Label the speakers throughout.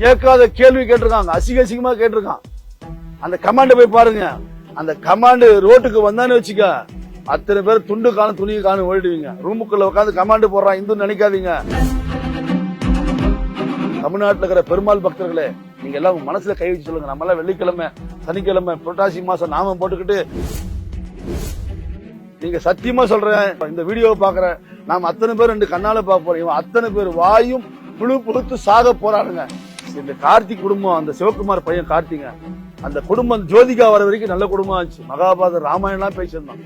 Speaker 1: கேட்காத கேள்வி கேட்டிருக்காங்க. அசிங்க அசிங்கமா கேட்டிருக்கான். அந்த கமாண்ட் போய் பாருங்க. அந்த கமாண்ட் ரோட்டுக்கு வந்தான்னு வச்சுக்க அத்தனை பேர் துண்டு காணும் துணி காணும் ஓடிடுவீங்க. ரூமுக்குள்ள உட்காந்து கமாண்ட் போடுறான். இந்து நினைக்காதீங்க. தமிழ்நாட்டில் இருக்கிற பெருமாள் பக்தர்களே நீங்க எல்லாம் மனசுல கை வச்சு சொல்லுங்க. நம்ம எல்லாம் வெள்ளிக்கிழமை சனிக்கிழமை புரட்டாசி மாசம் நாமம் போட்டுக்கிட்டு நீங்க சத்தியமா சொல்றேன். இந்த வீடியோவை பாக்குறேன். நாம அத்தனை பேர் ரெண்டு கண்ணால பார்க்க போறோம். இவன் அத்தனை பேர் வாயும் புழு புழுத்து சாக போறானுங்க இந்த கார்த்திக் குடும்பம் அந்த சிவகுமார் பையன் கார்த்திங்க அந்த குடும்பம் ஜோதிகா வர வரைக்கும் நல்ல குடும்பம் ஆச்சு மகாபாரத ராமாயணம் பேசியிருந்தோம்.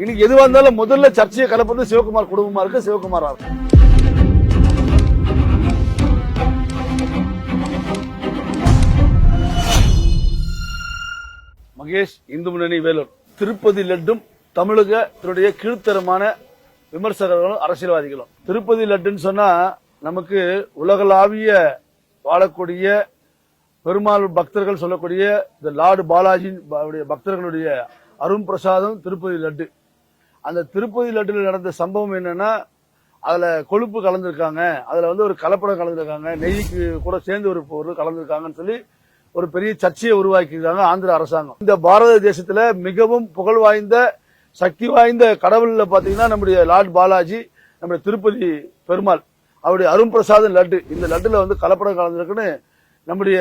Speaker 1: இன்னைக்கு எதுவா இருந்தாலும் முதல்ல சர்ச்சையை கலப்பது சிவகுமார் குடும்பமா இருக்கு சிவகுமாரா இருக்கு. மகேஷ் இந்து முன்னணி வேலூர். திருப்பதி லட்டும் தமிழகத்தினுடைய கீழ்த்தரமான விமர்சகர்களும் அரசியல்வாதிகளும். திருப்பதி லட்டுன்னு சொன்னா நமக்கு உலகளாவிய வாழக்கூடிய பெருமாள் பக்தர்கள் சொல்லக்கூடிய இந்த லார்டு பாலாஜியின் பக்தர்களுடைய அரும் பிரசாதம் திருப்பதி லட்டு. அந்த திருப்பதி லட்டுல நடந்த சம்பவம் என்னன்னா அதுல கொழுப்பு கலந்துருக்காங்க. அதுல வந்து ஒரு கலப்படம் கலந்துருக்காங்க. நெய்க்கு கூட சேர்ந்து ஒரு பொருள் கலந்துருக்காங்கன்னு சொல்லி ஒரு பெரிய சர்ச்சையை உருவாக்கியிருக்காங்க ஆந்திர அரசாங்கம். இந்த பாரத தேசத்துல மிகவும் புகழ் வாய்ந்த சக்தி வாய்ந்த கடவுள்ல பாத்தீங்கன்னா நம்முடைய லார்ட் பாலாஜி நம்முடைய திருப்பதி பெருமாள். அவருடைய அருண்பிரசாதன் லட்டு. இந்த லட்டுல வந்து கலப்படம் கலந்துருக்குன்னு நம்முடைய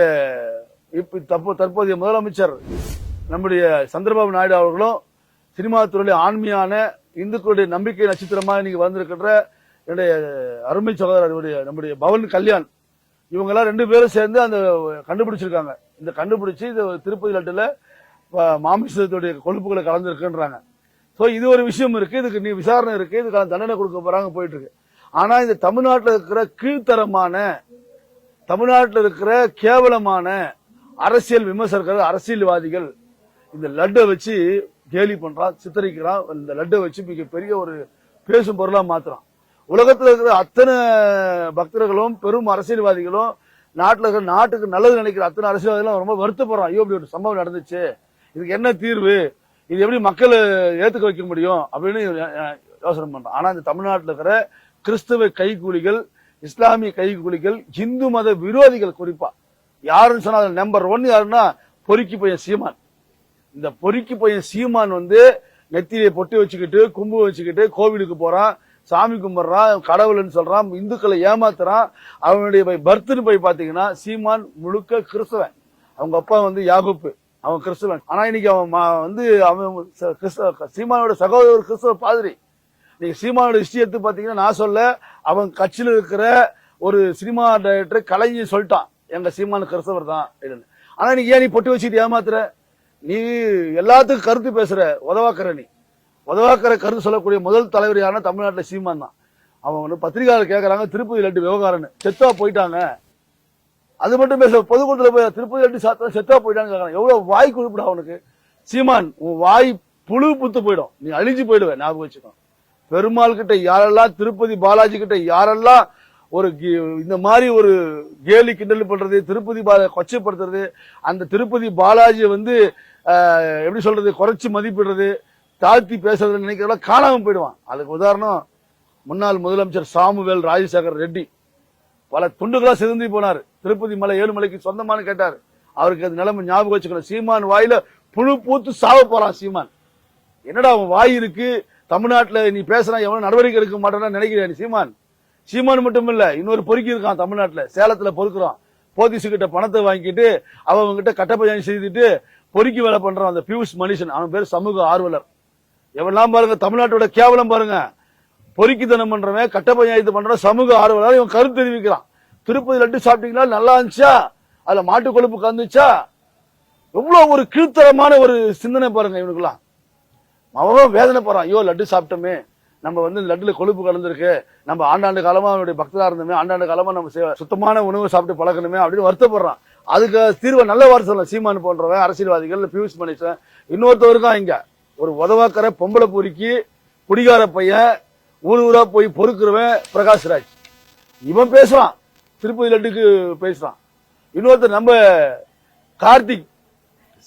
Speaker 1: இப்ப தற்போ தற்போதைய முதலமைச்சர் நம்முடைய சந்திரபாபு நாயுடு அவர்களும் சினிமா துறையில ஆண்மையான இந்துக்களுடைய நம்பிக்கை நட்சத்திரமாக இன்னைக்கு வந்திருக்கின்ற என்னுடைய அருமை சகோதரருடைய நம்முடைய பவன் கல்யாண். இவங்க எல்லாம் ரெண்டு பேரும் சேர்ந்து அந்த கண்டுபிடிச்சிருக்காங்க. இந்த கண்டுபிடிச்சு இந்த திருப்பதி லட்டுல மாமிசத்துடைய கொழுப்புகளை கலந்துருக்குன்றாங்க. ஸோ இது ஒரு விஷயம் இருக்கு. இதுக்கு நீ விசாரணை இருக்கு. இதுக்கான தண்டனை கொடுக்க போறாங்க போயிட்டு இருக்கு. ஆனா இந்த தமிழ்நாட்டில் இருக்கிற கீழ்த்தரமான தமிழ்நாட்டில் இருக்கிற கேவலமான அரசியல் விமர்சகர்கள் அரசியல்வாதிகள் இந்த லட்டை வச்சு கேலி பண்றான் சித்தரிக்கிறான் இந்த லட்டை வச்சு மிகப்பெரிய ஒரு பேசும் பொருளா மாத்துறான். உலகத்தில் இருக்கிற அத்தனை பக்தர்களும் பெரும் அரசியல்வாதிகளும் நாட்டில் இருக்கிற நாட்டுக்கு நல்லது நினைக்கிற அத்தனை அரசியல்வாதிகளும் ரொம்ப வருத்தப்படுறான். ஐயோ இப்படி ஒரு சம்பவம் நடந்துச்சு. இதுக்கு என்ன தீர்வு? இது எப்படி மக்களை ஏத்துக்க வைக்க முடியும்? அப்படின்னு யோசனை பண்றான். ஆனா இந்த தமிழ்நாட்டில் இருக்கிற கிறிஸ்துவ கைகூலிகள் இஸ்லாமிய கைகூலிகள் இந்து மத விரோதிகள் குறிப்பா. யாருன்னு சொன்னா நம்பர் ஒன் யாருன்னா பொறுக்கி பையன் சீமான். இந்த பொறுக்கி பையன் சீமான் வந்து நெத்தியை பொட்டி வச்சுக்கிட்டு கும்பு வச்சுக்கிட்டு கோவிலுக்கு போறான் சாமி கும்பிடுறான் கடவுள்னு சொல்றான் இந்துக்களை ஏமாத்துறான் அவனுடைய பர்த்னு போய் பாத்தீங்கன்னா சீமான் முழுக்க கிறிஸ்தவன். அவங்க அப்பா வந்து யாகுப்பு அவன் கிறிஸ்தவன். ஆனா இன்னைக்கு அவன் மா- வந்து அவன் கிறிஸ்தவ சீமானோட சகோதரர் கிறிஸ்தவ பாதிரி. நீங்க சீமானோட ஹிஸ்டரி எடுத்து பாத்தீங்கன்னா நான் சொல்ல அவன் கட்சியில் இருக்கிற ஒரு சினிமா டைரக்டர் கலைஞர் சொல்லிட்டான். எங்க சீமான கிறிஸ்தவர் தான் அப்படின்னு. ஆனா நீ ஏன் நீ பொட்டி வச்சுட்டு ஏமாத்துற? நீ எல்லாத்துக்கும் கருத்து பேசுற உதவாக்குற நீ. உதவாக்கிற கருத்து சொல்லக்கூடிய முதல் தலைவர் யாருன்னா தமிழ்நாட்டில் சீமான் தான். அவன் வந்து பத்திரிகையாளர் கேட்கறாங்க திருப்பதி லட்டு விவகாரம்னு. செத்தா போயிட்டாங்க. அது மட்டும் பேச பொதுக்கூட்டத்தில் போய் திருப்பதி லட்டு சாத்தா செத்தா போயிட்டான்னு கேட்கறாங்க எவ்வளவு வாய் குறிப்பிடா அவனுக்கு. சீமான் உன் வாய் புழு புத்து போயிடும். நீ அழிஞ்சு போயிடுவேன் ஞாபகம் வச்சுக்கோ. பெருமாள் கிட்ட யாரெல்லாம் திருப்பதி பாலாஜி கிட்ட யாரெல்லாம் ஒரு கி- இந்த மாதிரி ஒரு கேலி கிண்டல் பண்றது திருப்பதி பால கொச்சைப்படுத்துறது அந்த திருப்பதி பாலாஜியை வந்து எப்படி சொல்றது குறைச்சி மதிப்பிடுறது தாழ்த்தி பேசுறது நினைக்கிறதெல்லாம் காணாம போயிடுவான். அதுக்கு உதாரணம் முன்னாள் முதலமைச்சர் சாமுவேல் ராஜசேகர் ரெட்டி. பல துண்டுகளா சிதந்தி போனார். திருப்பதி மலை ஏழுமலைக்கு சொந்தமானு கேட்டார். அவருக்கு அது நிலைமை ஞாபகம் வச்சுக்கணும். சீமான் வாயில புழு பூத்து சாவ போறான் சீமான். என்னடா அவன் வாய் இருக்கு? தமிழ்நாட்டில் நீ பேசுனா எவனும் நடவடிக்கை எடுக்க மாட்டேன்னு நினைக்கிறேன் சீமான்? சீமான் மட்டும் இல்ல இன்னொரு பொறுக்கி இருக்கான் தமிழ்நாட்டில். சேலத்துல பொறுக்கிறான். போலீஸ் கிட்ட பணத்தை வாங்கிட்டு அவங்க கிட்ட கட்டப்பையான் செய்துட்டு பொறுக்கி வேலை பண்றான் அந்த பியூஷ் மனுஷன். அவன் பேர் சமூக ஆர்வலர். எவெல்லாம் பாருங்க தமிழ்நாட்டோட கேவலம் பாருங்க. பொறுக்கித்தனம் பண்றவன் கட்டப்பையன் இது பண்றவன் சமூக ஆர்வலர் இவன் கருத்து தெரிவிக்கிறான். திருப்பதி லட்டு சாப்பிட்டீங்களா? நல்லா இருந்துச்சா? அதுல மாட்டு கொழுப்பு கந்துச்சா எவ்வளவு ஒரு கீழ்த்தரமான ஒரு சிந்தனை பாருங்க இவனுக்குலாம் அவன் வேதனை போறான் ஐயோ லட்டு சாப்பிட்டோமே. நம்ம வந்து இந்த லட்டுல கொழுப்பு கலந்துருக்கு. நம்ம ஆண்டாண்டு காலமா அவனுடைய பக்தரா இருந்தோமே ஆண்டாண்டு காலமா நம்ம சே- சுத்தமான உணவு சாப்பிட்டு பழக்கணுமே அப்படின்னு வருத்தப்படுறான். அதுக்கு தீர்வை நல்ல வருஷம் சீமான் போன்றவன் அரசியல்வாதிகள் பியூஷ் மனுஷன் இன்னொருத்தவருக்கும் இங்க ஒரு உதவாக்கற பொம்பளை பொறுக்கி குடிகார பையன் ஊர் ஊரா போய் பொறுக்கிறவன் பிரகாஷ்ராஜ் இவன் பேசுறான். திருப்பதி லட்டுக்கு பேசுறான். இன்னொருத்தர் நம்ம கார்த்திக்.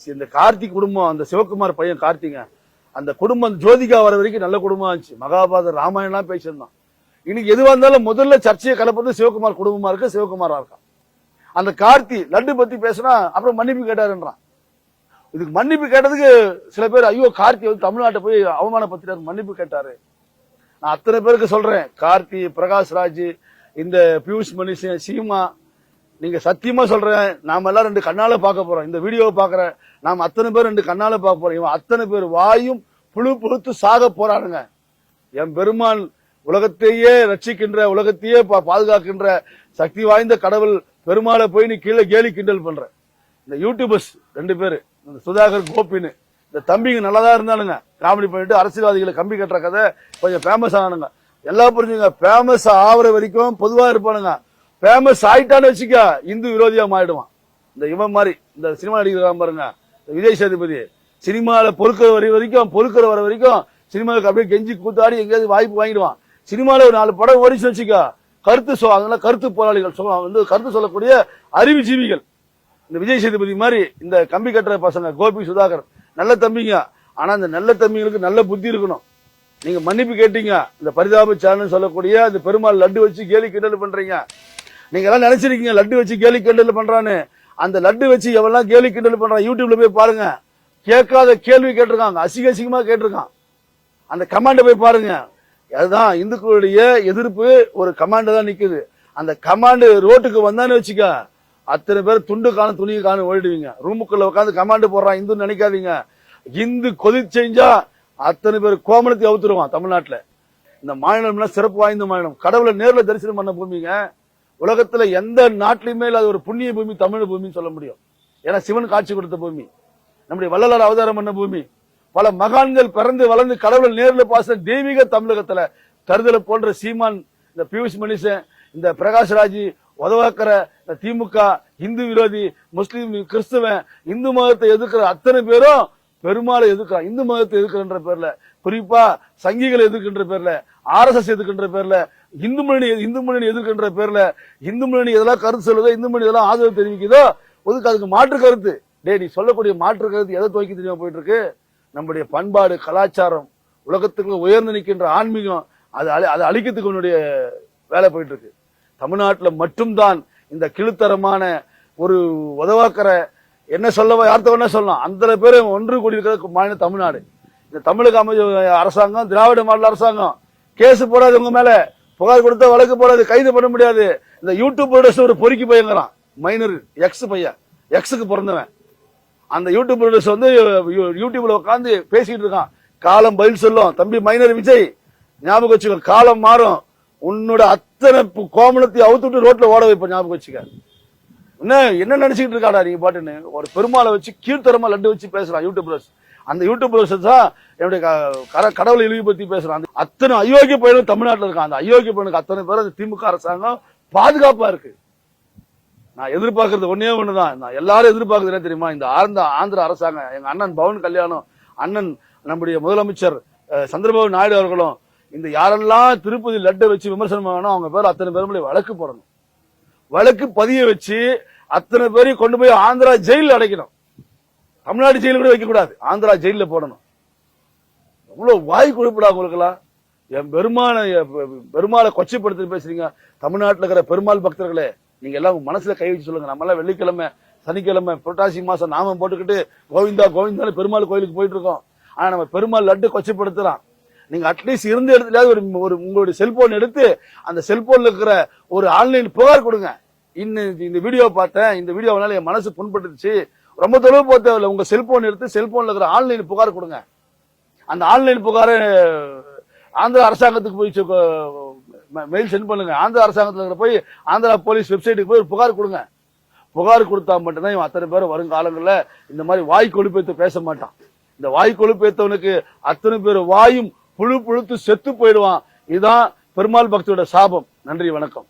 Speaker 1: இந்த கார்த்திக் குடும்பம் அந்த சிவகுமார் பையன் கார்த்திகன் அந்த குடும்பம் ஜோதிகா வர வரைக்கும் நல்ல குடும்பம் ஆச்சு மகாபாரத ராமாயணம் பேசியிருந்தான். இன்னைக்கு எதுவாக இருந்தாலும் முதல்ல சர்ச்சையை கலப்பது சிவகுமார் குடும்பமா இருக்கு சிவகுமாரா இருக்கான் அந்த கார்த்தி லட்டு பத்தி பேசினா அப்புறம் மன்னிப்பு கேட்டாருன்றான். இதுக்கு மன்னிப்பு கேட்டதுக்கு சில பேர் ஐயோ கார்த்தி வந்து தமிழ்நாட்டை போய் அவமானப்படுத்திட்டாரு மன்னிப்பு கேட்டாரு. நான் அத்தனை பேருக்கு சொல்றேன். கார்த்தி பிரகாஷ் ராஜ் இந்த பியூஷ் மனுஷன் சீமா நீங்க சத்தியமா சொல்றேன். நாம எல்லாம் ரெண்டு கண்ணால பார்க்க போறோம். இந்த வீடியோவை பாக்குறேன் நாம் அத்தனை பேர் ரெண்டு கண்ணால பார்க்க போறோம். இவன் அத்தனை பேர் வாயும் புழு புழுத்து சாக போறானுங்க. என் பெருமான் உலகத்தையே ரட்சிக்கின்ற உலகத்தையே பா- பாதுகாக்கின்ற சக்தி வாய்ந்த கடவுள் பெருமாளை போய் நீ கீழே கேலி கிண்டல் பண்ற. இந்த யூடியூபர்ஸ் ரெண்டு பேரு இந்த சுதாகர் கோபின்னு இந்த தம்பிங்க நல்லதா இருந்தானுங்க. காமெடி பண்ணிட்டு அரசியல்வாதிகளை கம்பி கட்டுற கதை கொஞ்சம் ஃபேமஸ் ஆனானுங்க. எல்லாம் புரிஞ்சுங்க ஃபேமஸ் ஆகுற வரைக்கும் பொதுவா இருப்பானுங்க. ஃபேமஸ் ஆயிட்டான்னு வச்சுக்க இந்து விரோதியா மாறிடுவான் இந்த இவன் மாதிரி இந்த சினிமா நடிகர் பாருங்க. விஜய் சேதுபதி சினிமால பொறுக்கிற வரை வரைக்கும் பொறுக்கிற வர வரைக்கும் சினிமாவுக்கு அப்படியே கெஞ்சி கூத்தாடி எங்கேயாவது வாய்ப்பு வாங்கிடுவான். சினிமால ஒரு நாலு படம் ஓடிச்சு வச்சுக்க கருத்து சொ கருத்து போராளிகள் சொல்ல வந்து கருத்து சொல்லக்கூடிய அறிவுஜீவிகள். இந்த விஜய் சேதுபதி மாதிரி இந்த கம்பி கட்டுற பசங்க கோபி சுதாகர் நல்ல தம்பிங்க. ஆனா இந்த நல்ல தம்பிங்களுக்கு நல்ல புத்தி இருக்கணும். நீங்க மன்னிப்பு கேட்டீங்க இந்த பரிதாப சேனல் சொல்லக்கூடிய இந்த பெருமாள் லட்டு வச்சு கேலி கிண்டல் பண்றீங்க. நீங்க எல்லாம் நினைச்சிருக்கீங்க லட்டு வச்சு கேலி கிண்டல் பண்றான்னு. அந்த லட்டு வச்சு எவெல்லாம் கேலி கிண்டல் பண்றான் யூடியூப்ல போய் பாருங்க. கேட்காத கேள்வி கேட்டிருக்காங்க. அசிங்க அசிங்கமா கேட்டிருக்கான். அந்த கமாண்ட போய் பாருங்க. அதுதான் இந்துக்களுடைய எதிர்ப்பு. ஒரு கமாண்டு தான் நிக்குது. அந்த கமாண்டு ரோட்டுக்கு வந்தான்னு வச்சுக்க அத்தனை பேர் துண்டு காணும் துணி காணும் ஓடிடுவீங்க. ரூமுக்குள்ள உட்காந்து கமாண்டு போடுறான். இந்துன்னு நினைக்காதீங்க. இந்து கொதி செஞ்சா அத்தனை பேர் கோமலத்தை அவுத்துருவான் தமிழ்நாட்டுல. இந்த மாநிலம்னா சிறப்பு வாய்ந்த மாநிலம். கடவுளை நேரில் தரிசனம் பண்ண பூமிங்க உலகத்துல எந்த நாட்டிலுமே அது ஒரு புண்ணிய பூமி தமிழ் பூமின்னு சொல்ல முடியும். ஏன்னா சிவன் காட்சி கொடுத்த பூமி. நம்முடைய வள்ளலார் அவதாரம் பண்ண பூமி. பல மகான்கள் பிறந்து வளர்ந்து கடவுள் நேரில் பாச தெய்வீக தமிழகத்துல. கருதலை போன்ற சீமான் இந்த பியூஷ் மனுஷன் இந்த பிரகாஷ்ராஜ் உதவாக்கிற இந்த திமுக இந்து விரோதி முஸ்லீம் கிறிஸ்துவன் இந்து மதத்தை எதிர்க்கிற அத்தனை பேரும் பெருமாளை எதிர்க்கிறான் இந்து மதத்தை எதிர்க்கின்ற பேர்ல குறிப்பா சங்கிகளை எதிர்க்கின்ற பேர்ல ஆர்எஸ்எஸ் எதிர்க்கின்ற பேர்ல இந்து முன்னணி இந்து முன்னணி எதிர்க்கின்ற பேர்ல இந்து முன்னணி எதெல்லாம் கருத்து சொல்லுதோ இந்து முன்னணி எதெல்லாம் ஆதரவு தெரிவிக்குதோ ஒதுக்கு அதுக்கு மாற்று கருத்து. டேய் நீ சொல்லக்கூடிய மாற்று கருத்து எதை துவக்கி தெரியாம போயிட்டு இருக்கு நம்முடைய பண்பாடு கலாச்சாரம் உலகத்துக்கு உயர்ந்து நிற்கின்ற ஆன்மீகம் அது அழி- அதை அழிக்கிறதுக்கு உன்னுடைய வேலை போயிட்டு இருக்கு தமிழ்நாட்டில் மட்டும்தான் இந்த கிழுத்தரமான ஒரு உதவாக்கிற என்ன சொல்ல யார்த்த வேணா சொல்லலாம். அந்த பேரும் ஒன்று கூடி இருக்கிற மாநிலம் தமிழ்நாடு. இந்த தமிழுக்கு அமைச்ச அரசாங்கம் திராவிட மாநில அரசாங்கம். கேஸ் போடாது உங்க மேல. புகார் கொடுத்தா வழக்கு போடாது. கைது பண்ண முடியாது. இந்த யூடியூப் ஒரு பொறுக்கி பையங்கிறான். மைனர் எக்ஸ் பையன். எக்ஸுக்கு பிறந்தவன். அந்த யூடியூப் ப்ரொடியூசர் வந்து யூடியூப்ல உட்காந்து பேசிட்டு இருக்கான். காலம் பதில் சொல்லும். தம்பி மைனர் விஜய் ஞாபகம் வச்சுக்கோ காலம் மாறும். உன்னோட அத்தனை கோமலத்தை அவுத்துட்டு ரோட்ல ஓட வைப்ப ஞாபகம் வச்சுக்க. என்ன என்ன நினைச்சுக்கிட்டு இருக்காடா நீங்க பாட்டுன்னு? ஒரு பெருமாளை வச்சு கீழ்த்தரமா லட்டு வச்சு பேசுறான் யூடியூப் ப்ரோஸ் அந்த யூடியூப் ப்ரோஸ் தான் என்னுடைய க- கடவுளை இழிவு பத்தி பேசுறான் அத்தனை அயோக்கிய பையனும் தமிழ்நாட்டில் இருக்கான். அந்த அயோக்கிய பையனுக்கு அத்தனை பேர் அந்த திமுக அரசாங்கம் பாதுகாப்பா இருக்கு. நான் எதிர்பார்க்கறது ஒன்னே ஒண்ணுதான். நான் எல்லாரும் எதிர்பார்க்கறது என்ன தெரியுமா? இந்த ஆந்திர ஆந்திர அரசாங்கம் எங்க அண்ணன் பவன் கல்யாணம் அண்ணன் நம்முடைய முதலமைச்சர் சந்திரபாபு நாயுடு அவர்களும் இந்த யாரெல்லாம் திருப்பதி லட்டை வச்சு விமர்சனம் பண்ணணும் அவங்க பேர் அத்தனை பேரும் வழக்கு போடணும். வழக்கு பதிய வச்சு அத்தனை பேரையும் கொண்டு போய் ஆந்திரா ஜெயில அடைக்கணும். தமிழ்நாடு ஜெயில கூட வைக்க கூடாது. ஆந்திரா ஜெயில போடணும். எவ்வளவு வாய் குறிப்பிடா உங்களுக்குலாம் என் பெருமான பெருமாளை கொச்சைப்படுத்தி பேசுறீங்க. தமிழ்நாட்டில் இருக்கிற பெருமாள் பக்தர்களே நீங்க எல்லாம் மனசுல கை வச்சு சொல்லுங்க. நம்ம எல்லாம் வெள்ளிக்கிழமை சனிக்கிழமை புரட்டாசி மாசம் நாமம் போட்டுக்கிட்டு கோவிந்தா கோவிந்தான்னு பெருமாள் கோயிலுக்கு போயிட்டு இருக்கோம். ஆனா நம்ம பெருமாள் லட்டு கொச்சைப்படுத்துறான். நீங்க அட்லீஸ்ட் இருந்த இடத்துல ஒரு ஒரு உங்களுடைய செல்போன் எடுத்து அந்த செல்போன்ல இருக்கிற ஒரு ஆன்லைன் புகார் கொடுங்க. இன்னும் இந்த வீடியோ பார்த்தேன். இந்த வீடியோனால என் மனசு புண்பட்டுச்சு ரொம்ப தொலைவு போக தேவையில்ல. உங்க செல்போன் எடுத்து செல்போன்ல இருக்கிற ஆன்லைன் புகார் கொடுங்க. அந்த ஆன்லைன் புகாரை ஆந்திரா அரசாங்கத்துக்கு போய் மெயில் சென்ட் பண்ணுங்க. ஆந்திரா அரசாங்கத்தில் இருக்கிற போய் ஆந்திரா போலீஸ் வெப்சைட்டுக்கு போய் ஒரு புகார் கொடுங்க. புகார் கொடுத்தா மட்டும்தான் இவன் அத்தனை பேர் வருங்காலங்களில் இந்த மாதிரி வாய் கொழுப்பேற்ற பேச மாட்டான். இந்த வாய் கொழுப்பேற்றவனுக்கு அத்தனை பேர் வாயும் புழு புழுத்து செத்து போயிடுவான். இதுதான் பெருமாள் பக்தியோட சாபம். நன்றி வணக்கம்.